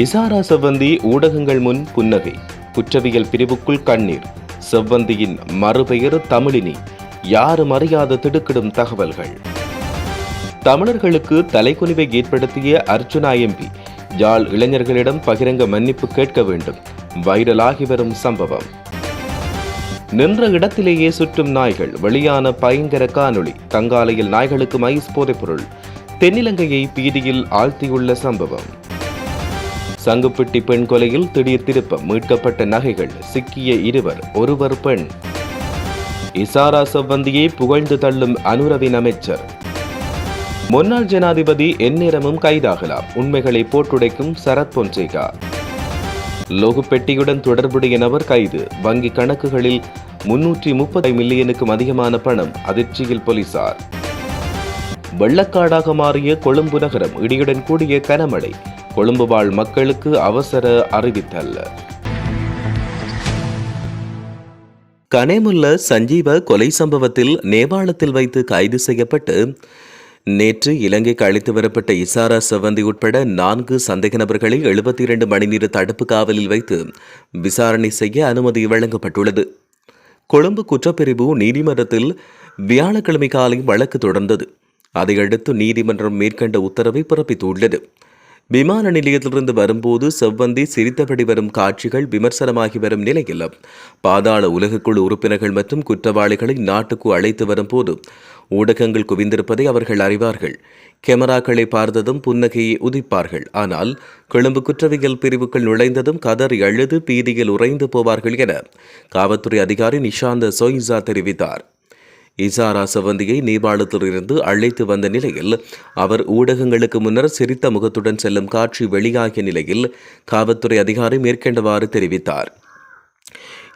இசாரா செவ்வந்தி ஊடகங்கள் முன் புன்னகை. குற்றவியல் பிரிவுக்குள் கண்ணீர். செவ்வந்தியின் மறுபெயர் தமிழினி. யாரும் அறியாத திடுக்கிடும் தகவல்கள். தமிழர்களுக்கு தலைக்குனிவை ஏற்படுத்திய அர்ச்சுனா எம்பி யாழ் இளைஞர்களிடம் பகிரங்க மன்னிப்பு கேட்க வேண்டும். வைரலாகி வரும் சம்பவம். நின்ற இடத்திலேயே சுற்றும் நாய்கள் வெளியான பயங்கர காணொளி தங்காலையில் நாய்களுக்கு மைஸ் போதைப்பொருள் தென்னிலங்கையை பீதியில் ஆழ்த்தியுள்ள சம்பவம். சங்குப்பிட்டி பெண் கொலையில் திடீர் திருப்பம். மீட்கப்பட்ட நகைகள். சிக்கிய இருவர். ஒருவர் பெண். இசாரா செவ்வந்தியை புகழ்ந்து தள்ளும் அனுரவின் அமைச்சர். முன்னாள் ஜனாதிபதி எந்நேரமும் கைதாகலாம். உண்மைகளை போட்டுடைக்கும் சரத் பொன்சேகா. லோகு பெட்டியுடன் தொடர்புடைய நபர் கைது. வங்கி கணக்குகளில் முன்னூற்றி முப்பது மில்லியனுக்கும் அதிகமான பணம். அதிர்ச்சியில் போலீசார். வெள்ளக்காடாக மாறிய கொழும்பு நகரம். இடியுடன் கூடிய கனமழை. கொழும்பு வாழ் மக்களுக்கு அவசர அறிவித்தல். கனேமுல்ல சஞ்சீவ கொலை சம்பவத்தில் நேபாளத்தில் வைத்து கைது செய்யப்பட்டு நேற்று இலங்கைக்கு அழைத்து வரப்பட்ட இசாரா செவந்தி உட்பட நான்கு சந்தேக நபர்களை எழுபத்தி இரண்டு மணி நேர தடுப்பு காவலில் வைத்து விசாரணை செய்ய அனுமதி வழங்கப்பட்டுள்ளது. கொழும்பு குற்றப்பிரிவு நீதிமன்றத்தில் வியாழக்கிழமை காலை வழக்கு தொடர்ந்தது. அதையடுத்து நீதிமன்றம் மேற்கண்ட உத்தரவை பிறப்பித்துள்ளது. விமான நிலையத்திலிருந்து வரும்போது செவ்வந்தி சிரித்தபடி வரும் காட்சிகள் விமர்சனமாகி வரும் நிலையில் பாதாள உலகக்குழு உறுப்பினர்கள் மற்றும் குற்றவாளிகளை நாட்டுக்கு அழைத்து வரும்போது ஊடகங்கள் குவிந்திருப்பதை அவர்கள் அறிவார்கள். கேமராக்களை பார்த்ததும் புன்னகையை உதிப்பார்கள். ஆனால் கொழும்பு குற்றவியல் பிரிவுக்குள் நுழைந்ததும் கதறி அழுது பீதியில் உறைந்து போவார்கள் என காவல்துறை அதிகாரி நிஷாந்த சோயிசா தெரிவித்தார். இசாரா சவந்தியை நேபாளத்திலிருந்து அழைத்து வந்த நிலையில் அவர் ஊடகங்களுக்கு முன்னர் சிரித்த முகத்துடன் செல்லும் காட்சி வெளியாகிய நிலையில் காவல்துறை அதிகாரி மேற்கண்டவாறு தெரிவித்தார்.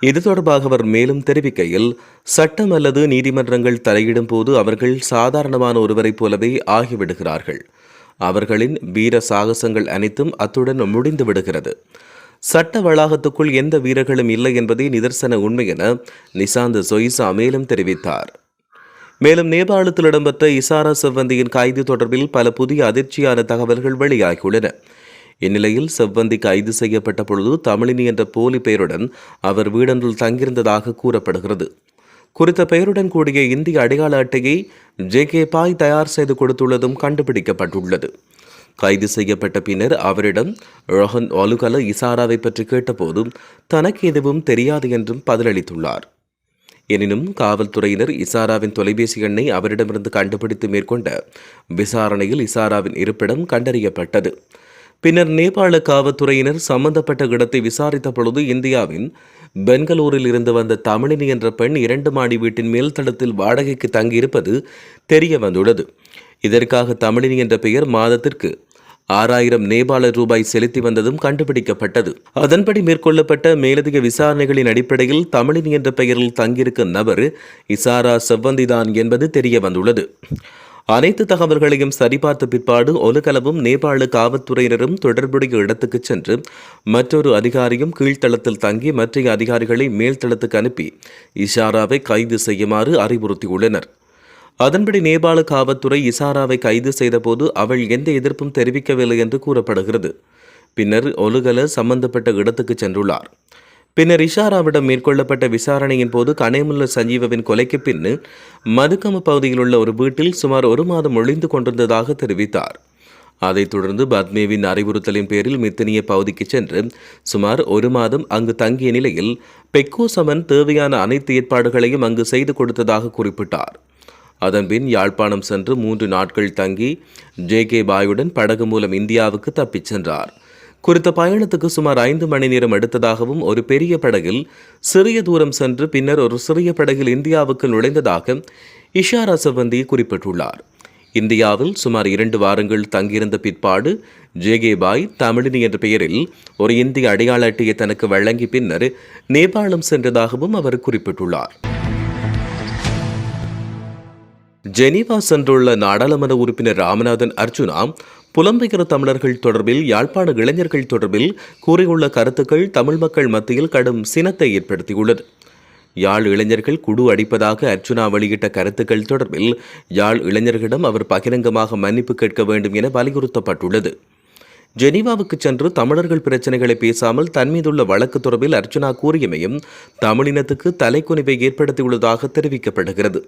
இது தொடர்பாக அவர் மேலும் தெரிவிக்கையில் சட்டம் அல்லது நீதிமன்றங்கள் தலையிடும் போது அவர்கள் சாதாரணமான ஒருவரைப் போலவே ஆகிவிடுகிறார்கள். அவர்களின் வீர சாகசங்கள் அனைத்தும் அத்துடன் முடிந்து விடுகிறது. சட்ட வளாகத்துக்குள் எந்த வீரர்களும் இல்லை என்பதே நிதர்சன உண்மை என நிசாந்த் சொய்சா மேலும் தெரிவித்தார். மேலும் நேபாளத்தில் இடம்பெற்ற இசாரா செவ்வந்தியின் கைது தொடர்பில் பல புதிய அதிர்ச்சியான தகவல்கள் வெளியாகியுள்ளன. இந்நிலையில் செவ்வந்தி கைது செய்யப்பட்ட பொழுது தமிழினி என்ற போலி பெயருடன் அவர் வீடொன்றில் தங்கியிருந்ததாக கூறப்படுகிறது. குறித்த பெயருடன் கூடிய இந்திய அடையாள அட்டையை ஜே கே பாய் தயார் செய்து கொடுத்துள்ளதும் கண்டுபிடிக்கப்பட்டுள்ளது. கைது செய்யப்பட்ட பின்னர் அவரிடம் ரோஹன் ஒலுகல இசாராவை பற்றி கேட்டபோதும் தனக்கு எதுவும் தெரியாது என்றும் பதிலளித்துள்ளார். எனினும் காவல்துறையினர் இசாராவின் தொலைபேசி எண்ணை அவரிடமிருந்து கண்டுபிடித்து மேற்கொண்ட விசாரணையில் இசாராவின் இருப்பிடம் கண்டறியப்பட்டது. பின்னர் நேபாள காவல்துறையினர் சம்பந்தப்பட்ட இடத்தை விசாரித்த பொழுது இந்தியாவின் பெங்களூரில் இருந்து வந்த தமிழினி என்ற பெண் இரண்டு மாடி வீட்டின் மேல் தளத்தில் வாடகைக்கு தங்கியிருப்பது தெரிய வந்துள்ளது இதற்காக தமிழினி என்ற பெயர் மாதத்திற்கு ஆறாயிரம் நேபாள ரூபாய் செலுத்தி வந்ததும் கண்டுபிடிக்கப்பட்டது. அதன்படி மேற்கொள்ளப்பட்ட மேலதிக விசாரணைகளின் அடிப்படையில் தமிழின் என்ற பெயரில் தங்கியிருக்கும் நபர் இசாரா செவ்வந்திதான் என்பது தெரிய வந்துள்ளது அனைத்து தகவல்களையும் சரிபார்த்த பிற்பாடு ஒலுகலவும் நேபாள காவல்துறையினரும் தொடர்புடைய இடத்துக்கு சென்று மற்றொரு அதிகாரியும் கீழ்த்தளத்தில் தங்கி மற்ற அதிகாரிகளை மேல்தளத்துக்கு அனுப்பி இஷாராவை கைது செய்யுமாறு அறிவுறுத்தியுள்ளனர். அதன்படி நேபாள காவல்துறை இசாராவை கைது செய்தபோது அவள் எந்த எதிர்ப்பும் தெரிவிக்கவில்லை என்று கூறப்படுகிறது. பின்னர் ஒலுகல சம்பந்தப்பட்ட இடத்துக்கு சென்றுள்ளார். பின்னர் இஷாராவிடம் மேற்கொள்ளப்பட்ட விசாரணையின் போது கனேமுல்ல சஞ்சீவவின் கொலைக்கு பின்னு மதுக்கம பகுதியில் உள்ள ஒரு வீட்டில் சுமார் ஒரு மாதம் ஒளிந்து கொண்டிருந்ததாக தெரிவித்தார். அதைத் தொடர்ந்து பத்மேவின் அறிவுறுத்தலின் பேரில் மித்தனிய பகுதிக்கு சென்று சுமார் ஒரு மாதம் அங்கு தங்கிய நிலையில் பெக்கோசமன் தேவையான அனைத்து ஏற்பாடுகளையும் அங்கு செய்து கொடுத்ததாக குறிப்பிட்டார். அதன்பின் யாழ்ப்பாணம் சென்று மூன்று நாட்கள் தங்கி ஜே கே பாயுடன் படகு மூலம் இந்தியாவுக்கு தப்பிச் சென்றார். குறித்த பயணத்துக்கு சுமார் ஐந்து மணி நேரம் எடுத்ததாகவும் ஒரு பெரிய படகில் சிறிய தூரம் சென்று பின்னர் ஒரு சிறிய படகில் இந்தியாவுக்கு நுழைந்ததாக இஷாரா சவந்தி குறிப்பிட்டுள்ளார். இந்தியாவில் சுமார் இரண்டு வாரங்கள் தங்கியிருந்த பிற்பாடு ஜேகே பாய் தமிழினி என்ற பெயரில் ஒரு இந்திய அடையாள அட்டையை தனக்கு வழங்கி பின்னர் நேபாளம் சென்றதாகவும் அவர் குறிப்பிட்டுள்ளார். ஜெனீவா சென்றுள்ள நாடாளுமன்ற உறுப்பினர் ராமநாதன் அர்ஜுனா புலம்பெயர் தமிழர்கள் தொடர்பில் யாழ்ப்பாண இளைஞர்கள் தொடர்பில் கூறியுள்ள கருத்துக்கள் தமிழ் மக்கள் மத்தியில் கடும் சினத்தை ஏற்படுத்தியுள்ளது. யாழ் இளைஞர்கள் குடு அடிப்பதாக அர்ச்சுனா வெளியிட்ட கருத்துக்கள் தொடர்பில் யாழ் இளைஞர்களிடம் அவர் பகிரங்கமாக மன்னிப்பு கேட்க வேண்டும் என வலியுறுத்தப்பட்டுள்ளது. ஜெனீவாவுக்கு சென்று தமிழர்கள் பிரச்சனைகளை பேசாமல் தன் மீதுள்ள வழக்கு தொடர்பில் அர்ச்சனா கூறியமையும் தமிழினத்துக்கு தலைக்குனிவை ஏற்படுத்தியுள்ளதாக தெரிவிக்கப்படுகிறது.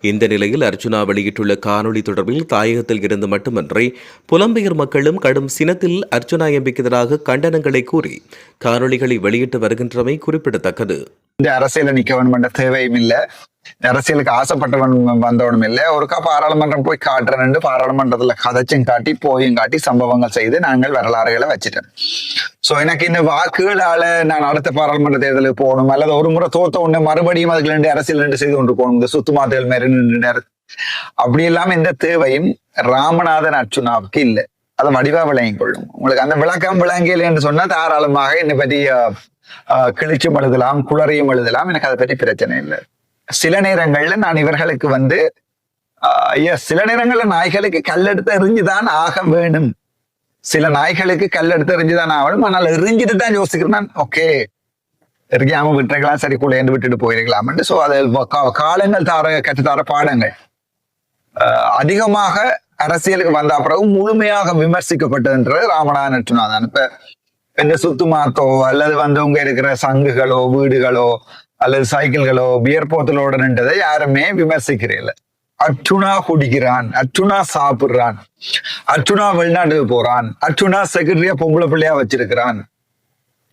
இந்த நிலையில் அர்ச்சனா வெளியிட்டுள்ள காணொளி தொடர்பில் தாயகத்தில் இருந்து மட்டுமன்றி புலம்பெயர் மக்களும் கடும் சினத்தில் அர்ச்சனா எம்பிக்கு எதிராக கண்டனங்களை கூறி காணொளிகளை வெளியிட்டு வருகின்றமை குறிப்பிடத்தக்கது. இந்த அரசியல் நிக்க என்ற தேவையும் இல்லை. அரசியலுக்கு ஆசைப்பட்டவன் வந்தவனும் இல்ல ஒருக்கா பாராளுமன்றம் போய் காட்டுறேன்னு பாராளுமன்றத்துல கதைச்சும் காட்டி போயும் காட்டி சம்பவங்கள் செய்து நாங்கள் வரலாறுகளை வச்சுட்டேன் சோ எனக்கு இந்த வாக்குகளால நான் அடுத்த பாராளுமன்ற தேர்தலுக்கு போகணும் அல்லது ஒரு முறை தோத்த உடனே மறுபடியும் அதுக்கு ரெண்டு அரசியல் ரெண்டு செய்து கொண்டு போகணும் இந்த சுத்து மாத்தல் மாரி அப்படி எல்லாம் எந்த தேவையும் ராமநாதன் அர்ச்சுனாவுக்கு இல்லை. அதை வடிவா விளங்கிக் கொள்ளும். உங்களுக்கு அந்த விளக்கம் விளங்கியல் என்று சொன்னா தாராளமாக என்னை பற்றி கிழிச்சும் எழுதலாம் குளறியும் எழுதலாம். எனக்கு அதை பற்றி பிரச்சனை இல்லை. சில நேரங்கள்ல நான் இவர்களுக்கு வந்து சில நேரங்கள்ல நாய்களுக்கு கல்லெடுத்து எறிஞ்சுதான் ஆக வேணும். சில நாய்களுக்கு கல்லெடுத்து எறிஞ்சுதான் ஆகணும். ஆனால் எறிஞ்சிட்டு தான் யோசிக்கிறேன் நான். ஓகே. எறியாம விட்டுருக்கலாம். சரி குழையந்து விட்டுட்டு போயிருக்கலாம்னு. சோ அது காலங்கள் தார கற்றுத்தார பாடங்கள். ஆஹ் அதிகமாக அரசியலுக்கு வந்த பிறகு முழுமையாக விமர்சிக்கப்பட்டதுன்றது ராமநாதன் நட்டுனா இப்ப இந்த சுத்துமாத்தோ அல்லது வந்து உங்க இருக்கிற சங்குகளோ வீடுகளோ அல்லது சைக்கிள்களோ பியர் போத்தலோட நின்றதை யாருமே விமர்சிக்கிறீல்ல அர்ச்சுனா குடிக்கிறான் அர்ச்சுனா சாப்பிடுறான் அர்ச்சுனா வெளிநாட்டுக்கு போறான் அர்ச்சுனா செக்ரட்டரியா பொம்பளை பிள்ளையா வச்சிருக்கிறான்.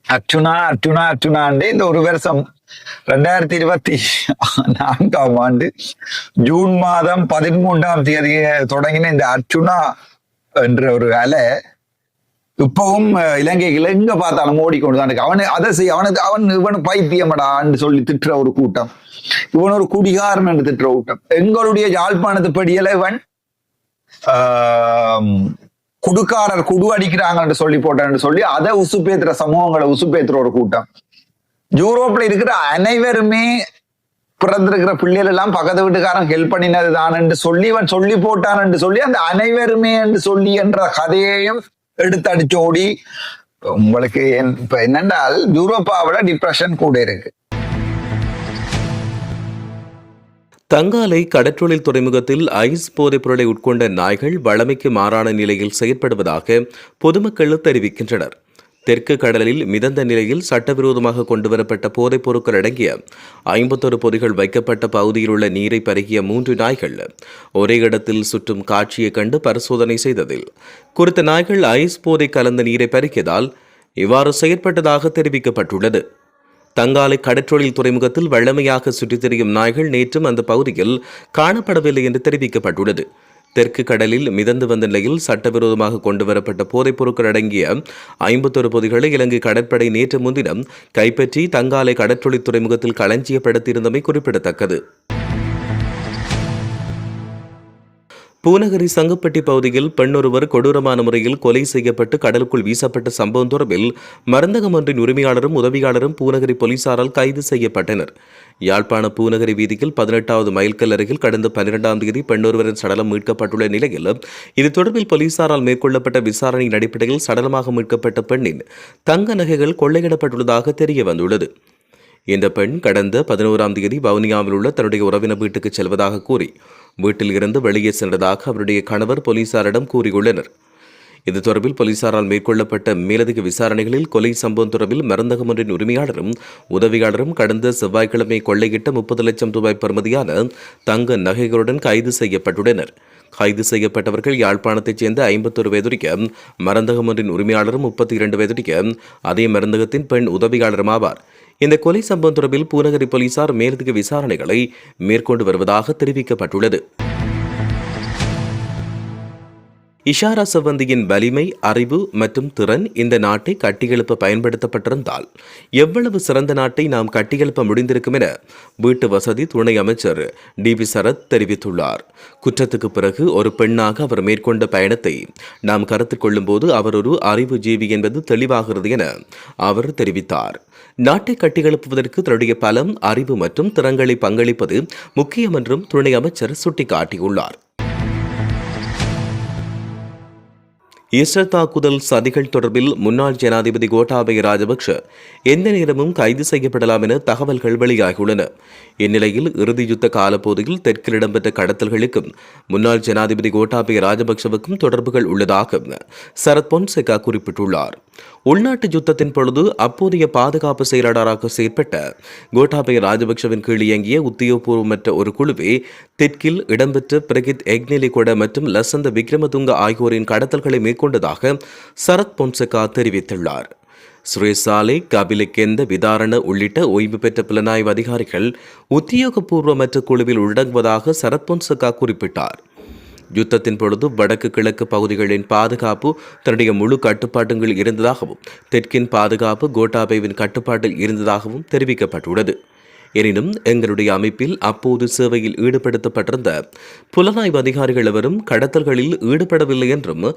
அர்ச்சுனா அர்ச்சுனா அர்ச்சுனாண்டு இந்த ஒரு வருஷம் ரெண்டாயிரத்தி இருபத்தி நான்காம் ஆண்டு ஜூன் மாதம் பதிமூன்றாம் தேதி தொடங்கின இந்த அர்ச்சுனா என்ற ஒரு அலை இப்பவும் இலங்கைகள் எங்க பார்த்தாலும் ஓடிக்கொண்டுதான் இருக்கு. அவனு அதை செய்ய அவனுக்கு அவன் இவன் பைத்தியமடான்னு சொல்லி திட்டுற ஒரு கூட்டம். இவன் ஒரு குடிகாரன் என்று திட்டுற கூட்டம். எங்களுடைய யாழ்ப்பாணத்து படியல இவன் ஆஹ், குடுக்காரர் குடு அடிக்கிறாங்கன்னு சொல்லி போட்டான்னு சொல்லி அதை உசுப்பேத்துற சமூகங்களை உசுப்பேத்துற ஒரு கூட்டம். யூரோப்ல இருக்கிற அனைவருமே பிறந்திருக்கிற பிள்ளைகள் எல்லாம் பக்கத்து வீட்டுக்காரன் ஹெல்ப் பண்ணினது என்று சொல்லி இவன் சொல்லி போட்டான் என்று சொல்லி அந்த அனைவருமே என்று சொல்லி என்ற கதையையும் எடுத்து அடிச்சோடி உங்களுக்கு என்- இப்ப என்னென்றால் யூரோப்பாவில டிப்ரெஷன் கூட இருக்கு. தங்காலை கடற்றொழில் துறைமுகத்தில் ஐஸ் போதைப் பொருளை உட்கொண்ட நாய்கள் வழமைக்கு மாறான நிலையில் செயற்படுவதாக பொதுமக்கள் தெரிவிக்கின்றனர். தெற்கு கடலில் மிதந்த நிலையில் சட்டவிரோதமாக கொண்டுவரப்பட்ட போதைப் பொருட்கள் அடங்கிய ஐம்பத்தொரு பொதிகள் வைக்கப்பட்ட பகுதியில் உள்ள நீரை பருகிய மூன்று நாய்கள் ஒரே இடத்தில் சுற்றும் காட்சியை கண்டு பரிசோதனை செய்ததில். குறித்த நாய்கள் ஐஸ் போதை கலந்த நீரை பருகியதால் இவ்வாறு செயற்பட்டதாக தெரிவிக்கப்பட்டுள்ளது. தங்காலை கடற்றொழில் துறைமுகத்தில் வழமையாக சுற்றித் திரியும் நாய்கள் நேற்றும் அந்த பகுதியில் காணப்படவில்லை என்று தெரிவிக்கப்பட்டுள்ளது. தெற்கு கடலில் மிதந்து வந்த நிலையில் சட்டவிரோதமாக கொண்டுவரப்பட்ட போதைப் பொருட்கள் அடங்கிய ஐம்பத்தொரு பொதிகளை இலங்கை கடற்படை நேற்று முன்தினம் கைப்பற்றி தங்காலை கடற்றொழில் துறைமுகத்தில் களஞ்சியப்படுத்தியிருந்தமை குறிப்பிடத்தக்கது. பூநகரி சங்கப்பட்டி பகுதியில் பெண்ணொருவர் கொடூரமான முறையில் கொலை செய்யப்பட்டு கடலுக்குள் வீசப்பட்ட சம்பவம் தொடர்பில் மருந்தகம் ஒன்றின் உரிமையாளரும் உதவியாளரும் பூநகரி போலீசாரால் கைது செய்யப்பட்டனர். யாழ்ப்பாண பூநகரி வீதியில் பதினெட்டாவது மைல்கல் அருகில் கடந்த பன்னிரெண்டாம் தேதி பெண்ணொருவரின் சடலம் மீட்கப்பட்டுள்ள நிலையில் இது தொடர்பில் போலீசாரால் மேற்கொள்ளப்பட்ட விசாரணையின் அடிப்படையில் சடலமாக மீட்கப்பட்ட பெண்ணின் தங்க நகைகள் கொள்ளையிடப்பட்டுள்ளதாக தெரிய வந்துள்ளது இந்த பெண் கடந்த பதினோராம் தேதி வவுனியாவில் உள்ள தன்னுடைய உறவினர் வீட்டுக்கு செல்வதாக கூறி வீட்டில் இருந்து வெளியே சென்றதாக அவருடைய கணவர் போலீசாரிடம் கூறியுள்ளனர். இது தொடர்பில் போலீசாரால் மேற்கொள்ளப்பட்ட மேலதிக விசாரணைகளில் கொலை சம்பவம் தொடர்பில் மருந்தகம் ஒன்றின் உரிமையாளரும் உதவியாளரும் கடந்த செவ்வாய்க்கிழமை கொள்ளையிட்ட முப்பது லட்சம் ரூபாய் பெறுமதியான தங்க நகைகளுடன் கைது செய்யப்பட்டுள்ளனர். கைது செய்யப்பட்டவர்கள் யாழ்ப்பாணத்தைச் சேர்ந்த ஐம்பத்தொரு வயதுடைய மருந்தகம் ஒன்றின் உரிமையாளரும் முப்பத்தி இரண்டு வயதுடைய அதே மருந்தகத்தின் பெண் உதவியாளரும் ஆவார் இந்த கொலை சம்பவம் தொடர்பில் பூநகரி போலீசார் மேலதிக விசாரணைகளை மேற்கொண்டு வருவதாக தெரிவிக்கப்பட்டுள்ளது. இஷாரா சவந்தியின் வலிமை அறிவு மற்றும் திறன் இந்த நாட்டை கட்டியெழுப்ப பயன்படுத்தப்பட்டிருந்தால் எவ்வளவு சிறந்த நாட்டை நாம் கட்டியெழுப்ப முடிந்திருக்கும் என வீட்டு வசதி துணை அமைச்சர் டி பி சரத் தெரிவித்துள்ளார். குற்றத்துக்கு பிறகு ஒரு பெண்ணாக அவர் மேற்கொண்ட பயணத்தை நாம் கருத்து கொள்ளும்போது அவர் ஒரு அறிவு ஜீவி என்பது தெளிவாகிறது என அவர் தெரிவித்தார். நாட்டை கட்டியெழுப்புவதற்கு தன்னுடைய பலம் அறிவு மற்றும் திறங்களை பங்களிப்பது முக்கியம் என்றும் துணை அமைச்சர் சுட்டிக்காட்டியுள்ளார். ஈஸ்டர் தாக்குதல் சதிகள் தொடர்பில் முன்னாள் ஜனாதிபதி கோட்டாபய ராஜபக்ஷ எந்த நேரமும் கைது செய்யப்படலாம் என தகவல்கள் வெளியாகியுள்ளன. இந்நிலையில் இறுதி யுத்த காலப்பகுதியில் தெற்கில் இடம்பெற்ற கடத்தல்களுக்கும் முன்னாள் ஜனாதிபதி கோட்டாபய ராஜபக்ஷவுக்கும் தொடர்புகள் உள்ளதாக சரத் பொன்சேகா குறிப்பிட்டுள்ளார். உள்நாட்டு யுத்தத்தின் பொழுது அப்போதைய பாதுகாப்பு செயலாளராக செயற்பட்ட கோட்டாபய ராஜபக்ஷவின் கீழ் இயங்கிய உத்தியோகபூர்வமற்ற ஒரு குழுவே தெற்கில் இடம்பெற்ற பிரகித் எக்னெலிகொட மற்றும் லசந்த விக்ரமதுங்க ஆகியோரின் கடத்தல்களை மேற்கொண்டதாக சரத் பொன்சேகா தெரிவித்துள்ளார். சுரேசாலை கபிலக்கெந்த விதாரண உள்ளிட்ட ஓய்வு பெற்ற புலனாய்வு அதிகாரிகள் உத்தியோகபூர்வமற்ற குழுவில் உள்ளடங்குவதாக சரத் பொன்சகா குறிப்பிட்டார். யுத்தத்தின் பொழுது வடக்கு கிழக்கு பகுதிகளின் பாதுகாப்பு தன்னுடைய முழு கட்டுப்பாட்டுகள் இருந்ததாகவும் தெற்கின் பாதுகாப்பு கோட்டாபேவின் கட்டுப்பாட்டில் இருந்ததாகவும் தெரிவிக்கப்பட்டுள்ளது. எனினும் எங்களுடைய அமைப்பில் அப்போது சேவையில் ஈடுபடுத்தப்பட்டிருந்த புலனாய்வு அதிகாரிகள் எவரும் கடத்தல்களில் ஈடுபடவில்லை என்றும்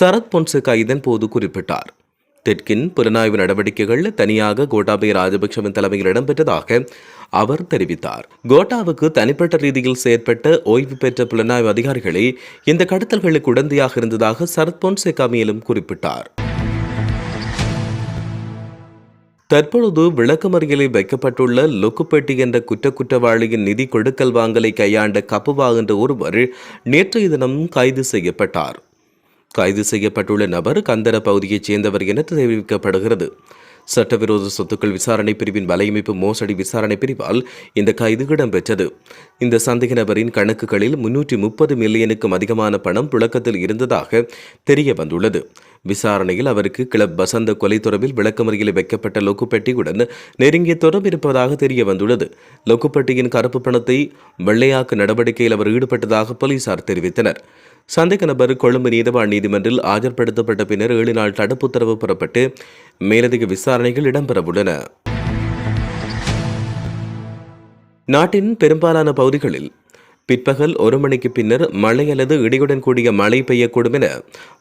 சரத் பொன்சேகா இதன்போது குறிப்பிட்டார். தெற்கின் புலனாய்வு நடவடிக்கைகள் தனியாக கோட்டாபய ராஜபக்சவின் தலைமையில் இடம்பெற்றதாக அவர் தெரிவித்தார். கோட்டாவுக்கு தனிப்பட்ட ரீதியில் செயற்பட்ட ஓய்வு பெற்ற புலனாய்வு அதிகாரிகளே இந்த கடத்தல்களுக்கு உடந்தையாக இருந்ததாக சரத் பொன்சேகா மேலும் குறிப்பிட்டார். தற்பொழுது விளக்கமறியலில் வைக்கப்பட்டுள்ள லொக்குப்பெட்டி என்ற குற்ற குற்றவாளியின் நிதி கொடுக்கல் வாங்கலை கையாண்ட கப்புவா என்ற ஒருவர் நேற்றைய தினம் கைது செய்யப்பட்டார். கைது செய்யப்பட்டுள்ள நபர் கந்தர பகுதியைச் சேர்ந்தவர் என தெரிவிக்கப்படுகிறது. சட்டவிரோத சொத்துக்கள் விசாரணை பிரிவின் வலையமைப்பு மோசடி விசாரணை பிரிவால் இந்த கைது இடம்பெற்றது. இந்த சந்தேக நபரின் கணக்குகளில் முன்னூற்றி முப்பது மில்லியனுக்கும் அதிகமான பணம் புழக்கத்தில் இருந்ததாக தெரிய வந்துள்ளது. விசாரணையில் அவருக்கு கிளப் வசந்த கொலை தொடர்பில் விளக்கமறியில் வைக்கப்பட்ட லொக்குப்பெட்டியுடன் நெருங்கிய தொடர்பு இருப்பதாக தெரிய வந்துள்ளது. லொக்குப்பெட்டியின் கருப்பு பணத்தை வெள்ளையாக்கு நடவடிக்கையில் அவர் ஈடுபட்டதாக போலீசார் தெரிவித்தனர். சந்தேக நபர் கொழும்பு நீதவான் நீதிமன்றில் ஆஜர்படுத்தப்பட்ட பின்னர் ஏழு நாள் தடுப்பு உத்தரவு புறப்பட்டு மேலதிக விசாரணைகள் இடம்பெறவுள்ளன. நாட்டின் பெரும்பாலான பகுதிகளில் பிற்பகல் ஒரு மணிக்கு பின்னர் மழை அல்லது இடியுடன் கூடிய மழை பெய்யக்கூடும் என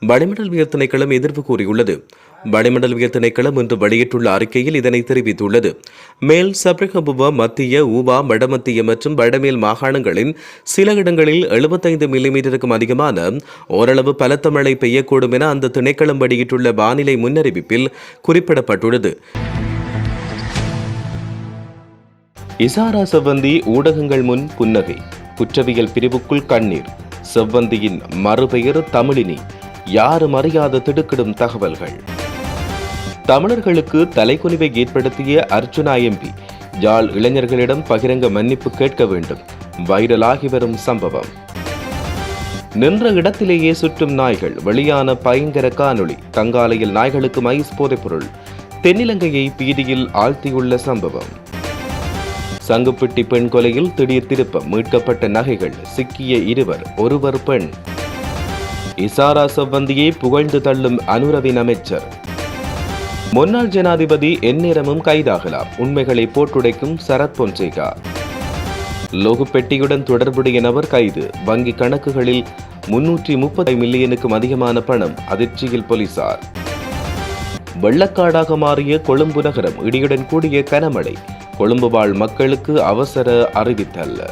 வளிமண்டலவியல் திணைக்களம் எதிர்ப்பு கூறியுள்ளது. வளிமண்டலவியல் திணைக்களம் இன்று வெளியிட்டுள்ள அறிக்கையில் இதனை தெரிவித்துள்ளது. மேல் சப்ரகபுவா மத்திய ஊபா வடமத்திய மற்றும் வடமேல் மாகாணங்களின் சில இடங்களில் எழுபத்தைந்து மில்லிமீட்டருக்கும் அதிகமான ஓரளவு பலத்த மழை பெய்யக்கூடும் என அந்த திணைக்களம் வெளியிட்டுள்ள வானிலை முன்னறிவிப்பில் குறிப்பிடப்பட்டுள்ளது. இசாரா செவ்வந்தி ஊடகங்கள் முன் புன்னகை. குற்றவியல் பிரிவுக்குள் கண்ணீர். செவ்வந்தியின் மறுபெயர் தமிழினி. யாரும் அறியாத திடுக்கிடும் தகவல்கள். தமிழர்களுக்கு தலைக்குனிவை ஏற்படுத்திய அர்ச்சுனா எம்பி யாழ் இளைஞர்களிடம் பகிரங்க மன்னிப்பு கேட்க வேண்டும். வைரலாகி வரும் சம்பவம். நின்ற இடத்திலேயே சுற்றும் நாய்கள் வெளியான பயங்கர காணொளி தங்காலையில் நாய்களுக்கு மைஸ் போதைப்பொருள் தென்னிலங்கையை பீதியில் ஆழ்த்தியுள்ள சம்பவம். சங்குப்பிட்டி பெண் கொலையில் திடீர் திருப்பம் மீட்கப்பட்ட நகைகள் சிக்கிய இருவர் ஒருவர் பெண். இசாரா செவ்வந்தியை புகழ்ந்து தள்ளும் அனுரவின் அமைச்சர். முன்னாள் ஜனாதிபதி எந்நேரமும் கைதாகலாம். உண்மைகளை போட்டுடைக்கும் சரத் பொன்சேகா. லோகு பெட்டியுடன் தொடர்புடைய நபர் கைது. வங்கி கணக்குகளில் முன்னூற்றி முப்பது மில்லியனுக்கும் அதிகமான பணம் அதிர்ச்சியில் போலீசார். வெள்ளக்காடாக மாறிய கொழும்பு நகரம் இடியுடன் கூடிய கனமழை. கொழும்பு வாழ் மக்களுக்கு அவசர அறிவித்தல்.